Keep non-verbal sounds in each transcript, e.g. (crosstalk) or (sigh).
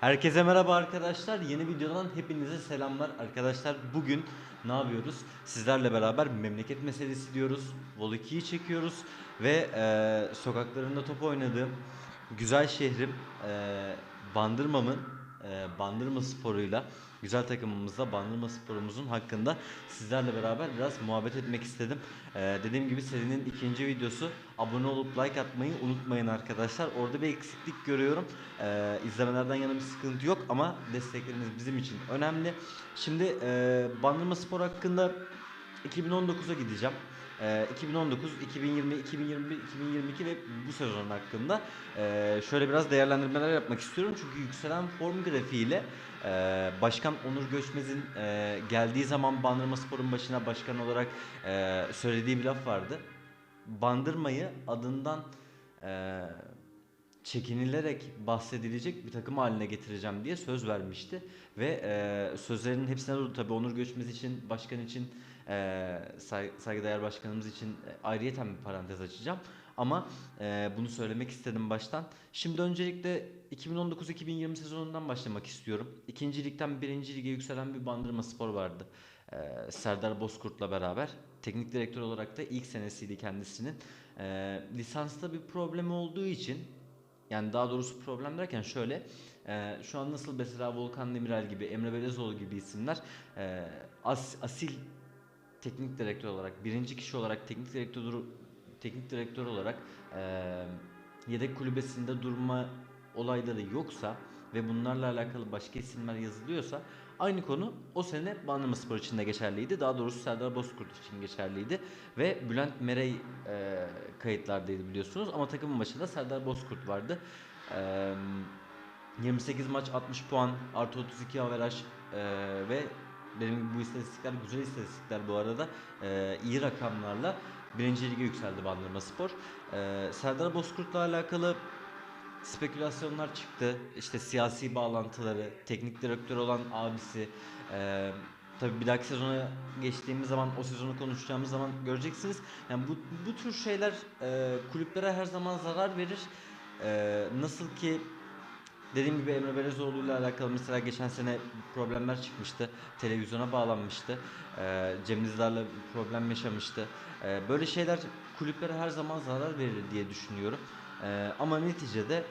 Herkese merhaba arkadaşlar. Yeni videodan hepinize selamlar. Arkadaşlar bugün ne yapıyoruz? Sizlerle beraber memleket meselesi diyoruz. Vol 2'yi çekiyoruz ve e, sokaklarında top oynadığım güzel şehrim e, Bandırma'mın e, Bandırma sporuyla güzel takımımızla Bandırma sporumuzun hakkında sizlerle beraber biraz muhabbet etmek istedim. E, dediğim gibi serinin ikinci videosu. Abone olup like atmayı unutmayın arkadaşlar. Orada bir eksiklik görüyorum. E, izlemelerden yana bir sıkıntı yok ama destekleriniz bizim için önemli. Şimdi e, Bandırma Spor hakkında 2019'a gideceğim. Ee, 2019, 2020, 2021, 2022 ve bu sezon hakkında ee, şöyle biraz değerlendirmeler yapmak istiyorum. Çünkü yükselen form grafiğiyle ee, Başkan Onur Göçmez'in ee, geldiği zaman Bandırma Spor'un başına başkan olarak ee, söylediği bir laf vardı. Bandırmayı adından ee, çekinilerek bahsedilecek bir takım haline getireceğim diye söz vermişti. Ve e, sözlerinin hepsine doğru tabii Onur Göçmez için, başkan için, e, say- saygıdeğer başkanımız için e, ayrıyeten bir parantez açacağım. Ama e, bunu söylemek istedim baştan. Şimdi öncelikle 2019-2020 sezonundan başlamak istiyorum. İkinci ligden birinci lige yükselen bir Bandırma Spor vardı. E, Serdar Bozkurt'la beraber. Teknik direktör olarak da ilk senesiydi kendisinin. E, lisansta bir problemi olduğu için yani daha doğrusu problem derken şöyle e, şu an nasıl mesela Volkan Demirel gibi Emre Belezoğlu gibi isimler e, as- asil teknik direktör olarak birinci kişi olarak teknik direktör teknik direktör olarak e, yedek kulübesinde durma olayları yoksa ve bunlarla alakalı başka isimler yazılıyorsa aynı konu o sene Bandırma Spor için de geçerliydi. Daha doğrusu Serdar Bozkurt için geçerliydi ve Bülent Merey e, kayıtlardaydı biliyorsunuz ama takımın başında Serdar Bozkurt vardı. E, 28 maç 60 puan artı 32 averaj e, ve benim gibi bu istatistikler güzel istatistikler bu arada e, iyi rakamlarla birinci lige yükseldi Bandırma Spor. E, Serdar Bozkurt'la alakalı spekülasyonlar çıktı. İşte siyasi bağlantıları, teknik direktör olan abisi. E, tabii bir dahaki sezona geçtiğimiz zaman, o sezonu konuşacağımız zaman göreceksiniz. Yani bu, bu tür şeyler e, kulüplere her zaman zarar verir. E, nasıl ki Dediğim gibi Emre Belezoğlu ile alakalı mesela geçen sene problemler çıkmıştı. Televizyona bağlanmıştı. Ee, Cem Dizdar'la problem yaşamıştı. Ee, böyle şeyler kulüplere her zaman zarar verir diye düşünüyorum. Ee, ama neticede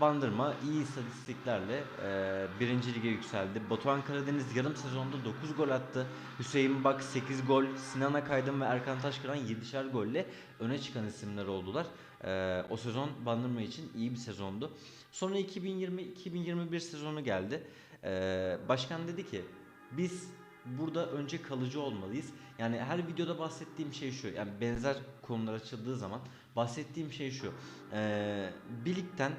Bandırma iyi istatistiklerle e, birinci lige yükseldi. Batuhan Karadeniz yarım sezonda 9 gol attı. Hüseyin Bak 8 gol, Sinan Akaydın ve Erkan Taşkıran 7'şer golle öne çıkan isimler oldular. E, o sezon Bandırma için iyi bir sezondu. Sonra 2020-2021 sezonu geldi. E, başkan dedi ki biz burada önce kalıcı olmalıyız. Yani her videoda bahsettiğim şey şu. Yani benzer konular açıldığı zaman bahsettiğim şey şu. E, bir ligden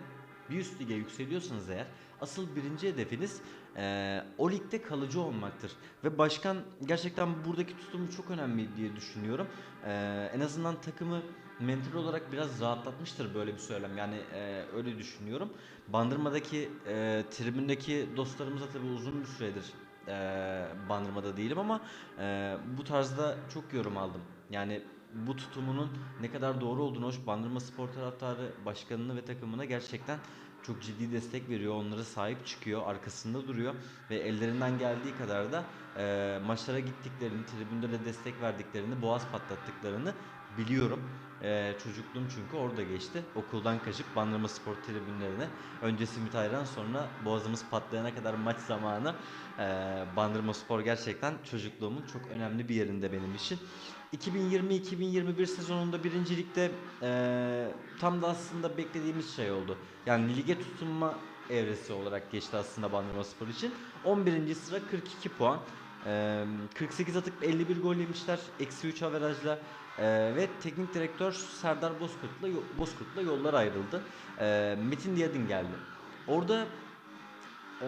bir üst lige yükseliyorsanız eğer asıl birinci hedefiniz eee, o ligde kalıcı olmaktır. Ve başkan gerçekten buradaki tutumu çok önemli diye düşünüyorum. Eee, en azından takımı mental olarak biraz rahatlatmıştır böyle bir söylem. Yani eee, öyle düşünüyorum. Bandırma'daki eee tribündeki dostlarımıza tabii uzun bir süredir eee Bandırma'da değilim ama eee, bu tarzda çok yorum aldım. Yani bu tutumunun ne kadar doğru olduğunu hoş Bandırma Spor taraftarı başkanını ve takımına gerçekten çok ciddi destek veriyor. Onlara sahip çıkıyor, arkasında duruyor ve ellerinden geldiği kadar da e, maçlara gittiklerini, tribünde de destek verdiklerini, boğaz patlattıklarını biliyorum. E, çocukluğum çünkü orada geçti. Okuldan kaçıp Bandırma Spor tribünlerine önce simit sonra boğazımız patlayana kadar maç zamanı e, Bandırma Spor gerçekten çocukluğumun çok önemli bir yerinde benim için. 2020-2021 sezonunda birincilikte eee tam da aslında beklediğimiz şey oldu. Yani lige tutunma evresi olarak geçti aslında Bandırma Spor için. 11. sıra 42 puan. Eee, 48 atıp 51 gol yemişler. Eksi 3 averajla. Eee, ve teknik direktör Serdar Bozkurt'la Bozkurt'la yollar ayrıldı. Eee, Metin Diyadin geldi. Orada eee,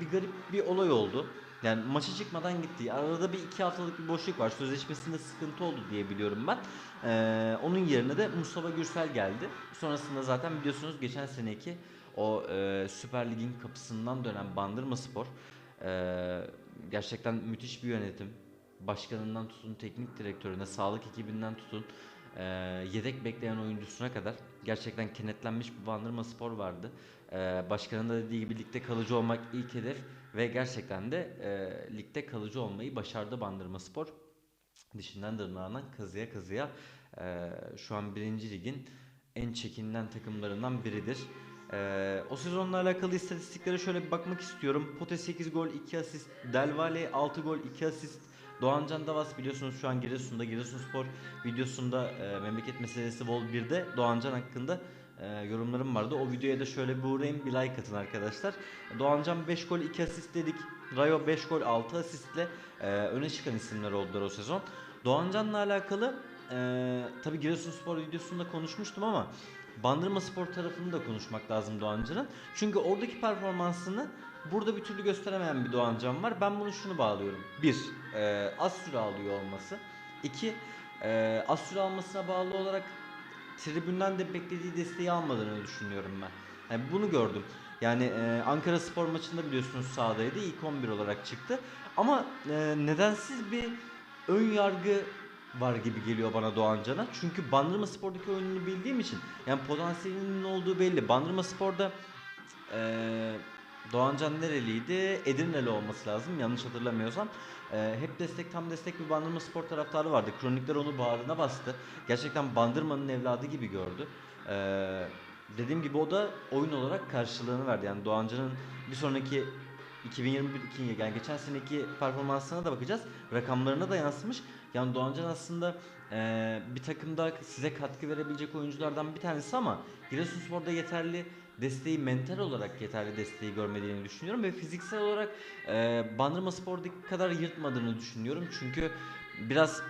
bir garip bir olay oldu. Yani maça çıkmadan gitti. Arada bir iki haftalık bir boşluk var. Sözleşmesinde sıkıntı oldu diye biliyorum ben. Ee, onun yerine de Mustafa Gürsel geldi. Sonrasında zaten biliyorsunuz geçen seneki o e, Süper Lig'in kapısından dönen Bandırma Spor e, gerçekten müthiş bir yönetim. Başkanından tutun, teknik direktörüne, sağlık ekibinden tutun. e, yedek bekleyen oyuncusuna kadar gerçekten kenetlenmiş bir Bandırma Spor vardı. E, başkanın da dediği gibi ligde kalıcı olmak ilk hedef ve gerçekten de e, ligde kalıcı olmayı başardı Bandırma Spor. Dişinden tırnağına kazıya kazıya e, şu an birinci ligin en çekinilen takımlarından biridir. E, o sezonla alakalı istatistiklere şöyle bir bakmak istiyorum. Pote 8 gol 2 asist, Del Valle 6 gol 2 asist, Doğancan Davas biliyorsunuz şu an Giresun'da Giresunspor videosunda e, memleket meselesi Vol 1'de Doğancan hakkında e, yorumlarım vardı. O videoya da şöyle bir uğrayın bir like atın arkadaşlar. Doğancan 5 gol 2 asist dedik. Rayo 5 gol 6 asistle e, öne çıkan isimler oldular o sezon. Doğancan'la alakalı e, tabi Giresunspor videosunda konuşmuştum ama Bandırma Spor tarafını da konuşmak lazım Doğancan'ın. Çünkü oradaki performansını burada bir türlü gösteremeyen bir Doğancan var. Ben bunu şunu bağlıyorum. Bir, e, az süre alıyor olması. İki, e, az süre almasına bağlı olarak tribünden de beklediği desteği almadığını düşünüyorum ben. Yani bunu gördüm. Yani e, Ankara Spor maçında biliyorsunuz sahadaydı. İlk 11 olarak çıktı. Ama e, nedensiz bir ön yargı var gibi geliyor bana Doğancan'a. Çünkü Bandırma Spor'daki oyununu bildiğim için yani potansiyelinin olduğu belli. Bandırma Spor'da e, Doğancan nereliydi? Edirneli olması lazım yanlış hatırlamıyorsam. E, hep destek tam destek bir Bandırma Spor taraftarı vardı. Kronikler onu bağrına bastı. Gerçekten Bandırma'nın evladı gibi gördü. E, dediğim gibi o da oyun olarak karşılığını verdi. Yani Doğancan'ın bir sonraki 2021 2 yani geçen seneki performansına da bakacağız. Rakamlarına da yansımış. Yani Doğancan aslında eee, bir takımda size katkı verebilecek oyunculardan bir tanesi ama Giresunspor'da yeterli desteği mental olarak yeterli desteği görmediğini düşünüyorum ve fiziksel olarak eee Bandırma Spor'daki kadar yırtmadığını düşünüyorum. Çünkü biraz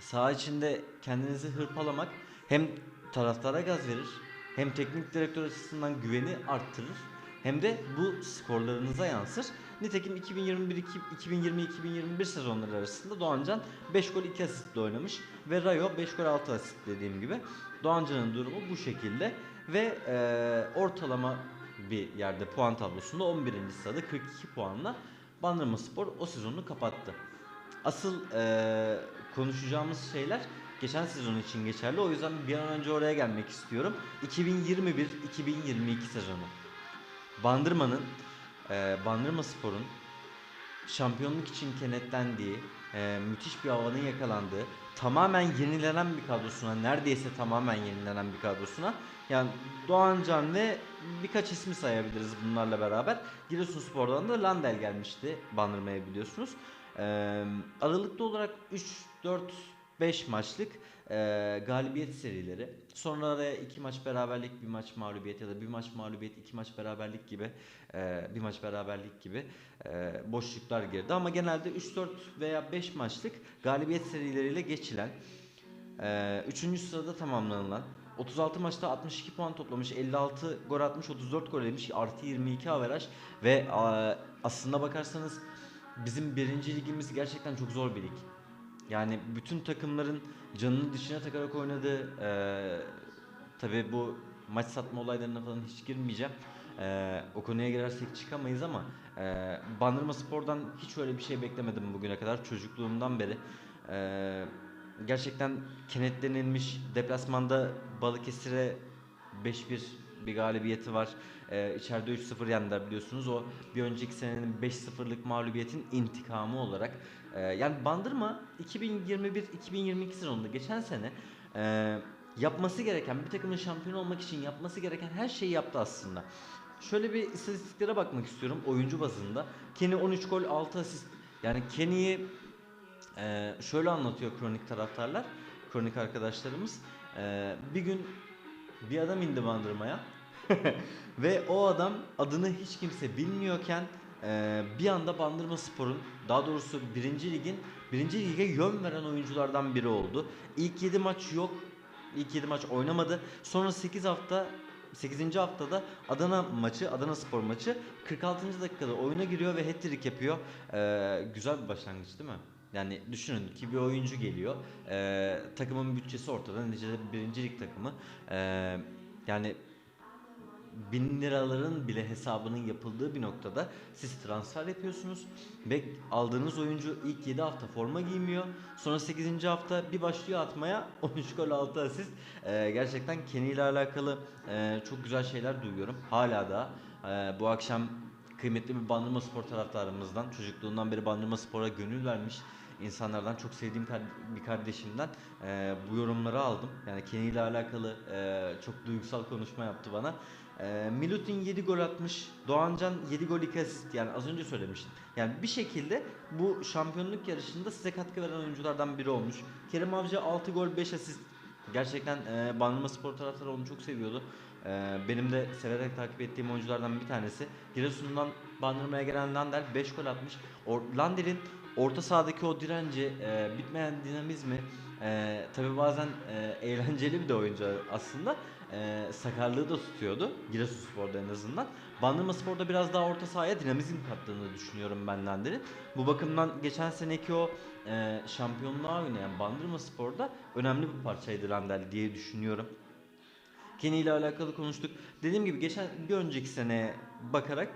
saha içinde kendinizi hırpalamak hem taraftara gaz verir hem teknik direktör açısından güveni arttırır hem de bu skorlarınıza yansır. Nitekim 2021-2020-2021 sezonları arasında Doğancan 5 gol 2 asistle oynamış ve Rayo 5 gol 6 asist dediğim gibi. Doğancan'ın durumu bu şekilde ve e, ortalama bir yerde puan tablosunda 11. sırada 42 puanla Bandırma Spor o sezonu kapattı. Asıl e, konuşacağımız şeyler geçen sezon için geçerli. O yüzden bir an önce oraya gelmek istiyorum. 2021-2022 sezonu. Bandırma'nın, e, Bandırma Spor'un şampiyonluk için kenetlendiği, e, müthiş bir havanın yakalandığı, tamamen yenilenen bir kadrosuna, neredeyse tamamen yenilenen bir kadrosuna, yani Doğancan ve birkaç ismi sayabiliriz bunlarla beraber. Giresunspor'dan da Landel gelmişti Bandırma'ya biliyorsunuz. E, aralıklı olarak 3, 4, 5 maçlık e, galibiyet serileri. Sonra araya 2 maç beraberlik, bir maç mağlubiyet ya da bir maç mağlubiyet, iki maç beraberlik gibi e, bir maç beraberlik gibi e, boşluklar girdi. Ama genelde 3-4 veya 5 maçlık galibiyet serileriyle geçilen, 3. sırada tamamlanılan, 36 maçta 62 puan toplamış, 56 gol atmış, 34 gol yemiş, artı 22 averaj ve aslında bakarsanız bizim birinci ligimiz gerçekten çok zor bir lig. Yani bütün takımların canını dışına takarak oynadığı eee tabi bu maç satma olaylarına falan hiç girmeyeceğim. Eee, o konuya girersek çıkamayız ama eee Bandırma Spor'dan hiç öyle bir şey beklemedim bugüne kadar çocukluğumdan beri. Eee, gerçekten kenetlenilmiş deplasmanda Balıkesir'e 5-1 bir galibiyeti var. Ee, içeride 3-0 yendiler biliyorsunuz. O bir önceki senenin 5-0'lık mağlubiyetin intikamı olarak. Ee, yani Bandırma 2021-2022 sezonunda geçen sene e, yapması gereken bir takımın şampiyon olmak için yapması gereken her şeyi yaptı aslında. Şöyle bir istatistiklere bakmak istiyorum oyuncu bazında. Kenny 13 gol 6 asist. Yani Kenny'yi e, şöyle anlatıyor kronik taraftarlar, kronik arkadaşlarımız. E, bir gün bir adam indi bandırmaya (laughs) ve o adam adını hiç kimse bilmiyorken e, bir anda Bandırma Spor'un daha doğrusu birinci ligin birinci lige yön veren oyunculardan biri oldu. İlk 7 maç yok. İlk 7 maç oynamadı. Sonra 8 hafta 8. haftada Adana maçı, Adana Spor maçı 46. dakikada oyuna giriyor ve hat-trick yapıyor. Ee, güzel bir başlangıç değil mi? Yani düşünün ki bir oyuncu geliyor. Ee, takımın bütçesi ortada. Neticede bir birinci lig takımı. Ee, yani bin liraların bile hesabının yapıldığı bir noktada siz transfer yapıyorsunuz ve aldığınız oyuncu ilk 7 hafta forma giymiyor. Sonra 8. hafta bir başlıyor atmaya (laughs) 13 gol 6 asist. Ee, gerçekten Kenny ile alakalı e, çok güzel şeyler duyuyorum. Hala da e, bu akşam kıymetli bir Bandırma Spor taraftarımızdan, çocukluğundan beri Bandırma Spor'a gönül vermiş insanlardan, çok sevdiğim bir kardeşimden e, bu yorumları aldım. Yani Kenny ile alakalı e, çok duygusal konuşma yaptı bana. E, Milutin 7 gol atmış, Doğancan 7 gol 2 asist yani az önce söylemiştim. Yani bir şekilde bu şampiyonluk yarışında size katkı veren oyunculardan biri olmuş. Kerim Avcı 6 gol 5 asist. Gerçekten e, Bandırma Spor taraftarı onu çok seviyordu. E, benim de severek takip ettiğim oyunculardan bir tanesi. Giresun'dan Bandırma'ya gelen Lander 5 gol atmış. Or- Lander'in orta sahadaki o direnci, e, bitmeyen dinamizmi, e, tabi bazen e, (laughs) eğlenceli bir de oyuncu aslında. E, sakarlığı da tutuyordu Giresunspor'da en azından. Bandırma Spor'da biraz daha orta sahaya dinamizm kattığını düşünüyorum ben Lander'in. Bu bakımdan geçen seneki o e, şampiyonluğa oynayan Bandırma Spor'da önemli bir parçaydı Lander diye düşünüyorum. Kenny ile alakalı konuştuk. Dediğim gibi geçen bir önceki seneye bakarak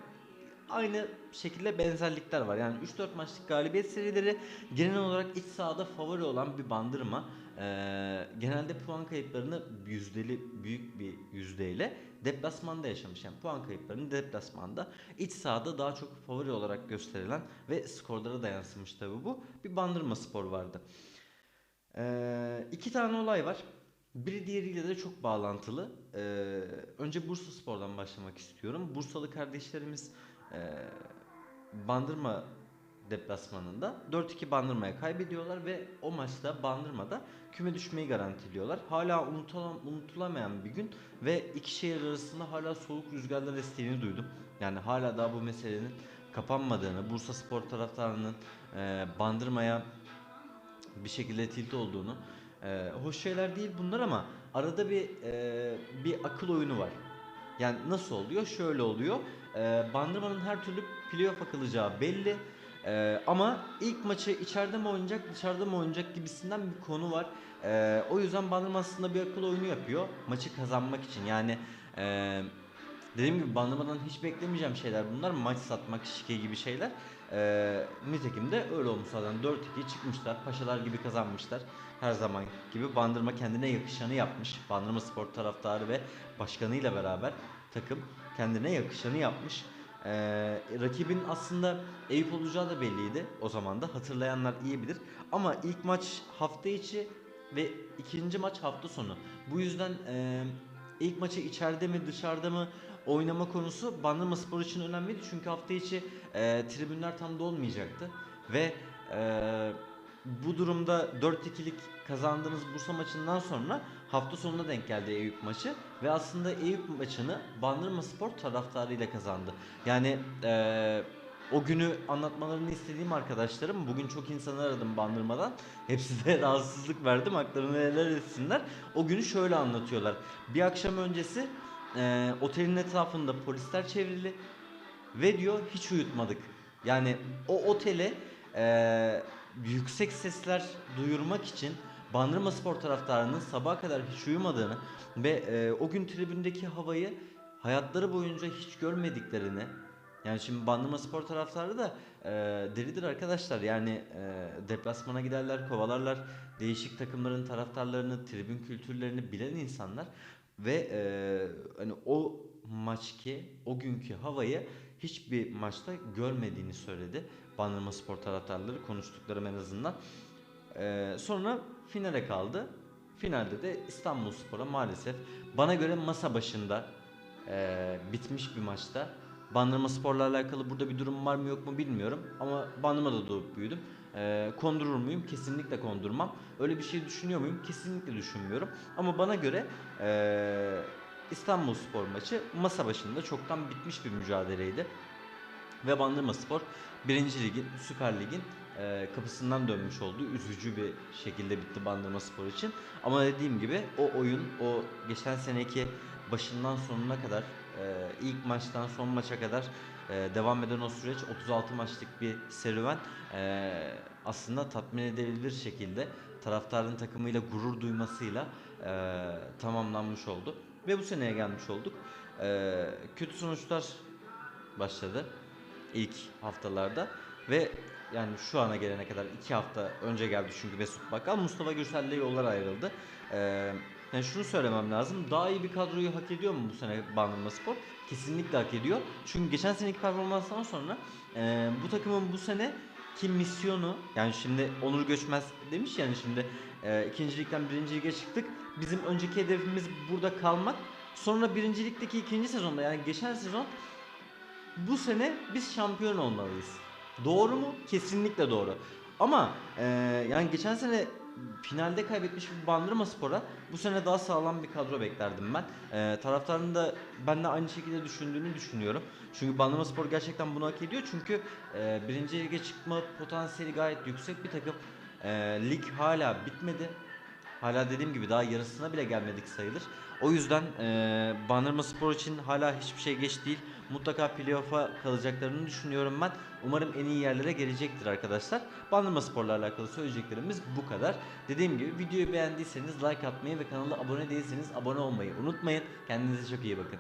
aynı şekilde benzerlikler var. Yani 3-4 maçlık galibiyet serileri genel olarak iç sahada favori olan bir bandırma. Ee, genelde puan kayıplarını yüzdeli büyük bir yüzdeyle deplasmanda yaşamış. Yani puan kayıplarını deplasmanda iç sahada daha çok favori olarak gösterilen ve skorlara da yansımış tabi bu. Bir bandırma spor vardı. Ee, iki tane olay var. Biri diğeriyle de çok bağlantılı. Ee, önce Bursa Spor'dan başlamak istiyorum. Bursalı kardeşlerimiz e, Bandırma deplasmanında 4-2 Bandırma'ya kaybediyorlar ve o maçta Bandırma'da küme düşmeyi garantiliyorlar. Hala unutulam- unutulamayan bir gün ve iki şehir arasında hala soğuk rüzgarlar estiğini duydum. Yani hala daha bu meselenin kapanmadığını, Bursa Spor taraftarının e, Bandırma'ya bir şekilde tilt olduğunu. Ee, hoş şeyler değil bunlar ama arada bir e, bir akıl oyunu var. Yani nasıl oluyor? Şöyle oluyor. Ee, Bandırma'nın her türlü playoff'a kalacağı belli. Ee, ama ilk maçı içeride mi oynayacak, dışarıda mı oynayacak gibisinden bir konu var. Ee, o yüzden Bandırma aslında bir akıl oyunu yapıyor. Maçı kazanmak için. Yani e, dediğim gibi Bandırma'dan hiç beklemeyeceğim şeyler bunlar. Maç satmak, şike gibi şeyler. Ee, nitekim de öyle olmuş zaten 4-2 çıkmışlar. Paşalar gibi kazanmışlar. Her zaman gibi Bandırma kendine yakışanı yapmış. Bandırma Spor taraftarı ve başkanıyla beraber takım kendine yakışanı yapmış. Ee, rakibin aslında Eyüp olacağı da belliydi o zaman da hatırlayanlar iyi bilir. Ama ilk maç hafta içi ve ikinci maç hafta sonu. Bu yüzden e, ilk maçı içeride mi dışarıda mı oynama konusu Bandırma Spor için önemliydi. Çünkü hafta içi e, tribünler tam dolmayacaktı. Ve e, bu durumda 4-2'lik kazandığınız Bursa maçından sonra hafta sonuna denk geldi Eyüp maçı. Ve aslında Eyüp maçını Bandırma Spor taraftarıyla kazandı. Yani e, o günü anlatmalarını istediğim arkadaşlarım bugün çok insanı aradım Bandırma'dan. Hepsi de (laughs) rahatsızlık verdim haklarını helal etsinler. O günü şöyle anlatıyorlar. Bir akşam öncesi e, otelin etrafında polisler çevrili ve diyor hiç uyutmadık. Yani o otele e, yüksek sesler duyurmak için Bandırma Spor taraftarının sabaha kadar hiç uyumadığını ve e, o gün tribündeki havayı hayatları boyunca hiç görmediklerini yani şimdi Bandırma Spor taraftarı da e, delidir arkadaşlar. Yani e, deplasmana giderler, kovalarlar. Değişik takımların taraftarlarını, tribün kültürlerini bilen insanlar ve e, hani o maçki, o günkü havayı hiçbir maçta görmediğini söyledi. Bandırma Spor taraftarları konuştuklarım en azından. E, sonra finale kaldı. Finalde de İstanbul Spor'a maalesef bana göre masa başında e, bitmiş bir maçta Bandırma Spor'la alakalı burada bir durum var mı yok mu bilmiyorum. Ama Bandırma'da doğup büyüdüm. Ee, kondurur muyum? Kesinlikle kondurmam. Öyle bir şey düşünüyor muyum? Kesinlikle düşünmüyorum. Ama bana göre ee, İstanbul Spor maçı masa başında çoktan bitmiş bir mücadeleydi. Ve Bandırma Spor 1. Ligin, Süper Lig'in e, kapısından dönmüş oldu. Üzücü bir şekilde bitti Bandırma Spor için. Ama dediğim gibi o oyun, o geçen seneki başından sonuna kadar e, ilk maçtan son maça kadar e, devam eden o süreç 36 maçlık bir serüven e, aslında tatmin edilebilir şekilde taraftarın takımıyla gurur duymasıyla e, tamamlanmış oldu. Ve bu seneye gelmiş olduk. Ee, kötü sonuçlar başladı ilk haftalarda ve yani şu ana gelene kadar iki hafta önce geldi çünkü Mesut Bakkal Mustafa Gürsel'le yollar ayrıldı. Ee, yani şunu söylemem lazım. Daha iyi bir kadroyu hak ediyor mu bu sene Bandırma Spor? Kesinlikle hak ediyor. Çünkü geçen seneki performanstan sonra e, bu takımın bu sene ki misyonu yani şimdi Onur Göçmez demiş yani şimdi e, ikincilikten birinci lige çıktık. Bizim önceki hedefimiz burada kalmak. Sonra birincilikteki ikinci sezonda yani geçen sezon bu sene biz şampiyon olmalıyız. Doğru mu? Kesinlikle doğru. Ama e, yani geçen sene finalde kaybetmiş bir Bandırma Spor'a bu sene daha sağlam bir kadro beklerdim ben. E, taraftarın da ben de aynı şekilde düşündüğünü düşünüyorum. Çünkü Bandırma Spor gerçekten bunu hak ediyor. Çünkü e, birinci lige çıkma potansiyeli gayet yüksek bir takım. E, lig hala bitmedi. Hala dediğim gibi daha yarısına bile gelmedik sayılır. O yüzden eee Bandırma Spor için hala hiçbir şey geç değil. Mutlaka playoff'a kalacaklarını düşünüyorum ben. Umarım en iyi yerlere gelecektir arkadaşlar. Bandırma Spor'la alakalı söyleyeceklerimiz bu kadar. Dediğim gibi videoyu beğendiyseniz like atmayı ve kanala abone değilseniz abone olmayı unutmayın. Kendinize çok iyi bakın.